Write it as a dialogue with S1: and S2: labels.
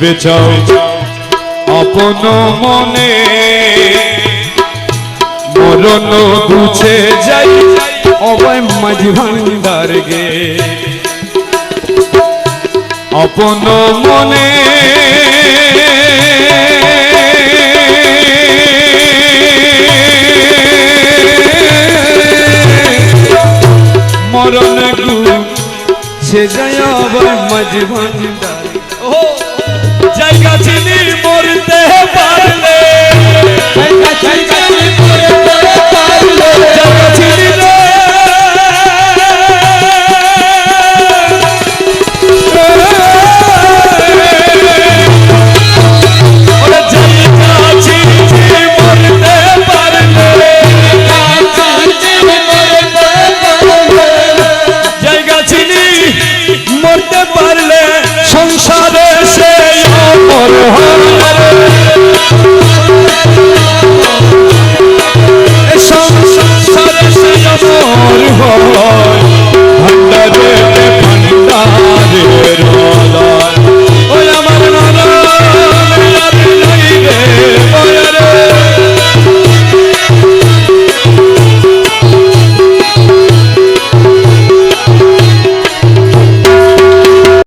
S1: ভেবে চাও আপন মনে মরণ গুছে যাই অবয় মাঝি ভান্ডার গে। আপন মনে মরণ গুছে যাই অবয় মাঝি ভান্ডার ও জায়গা চিনি মরতে সংসারে সে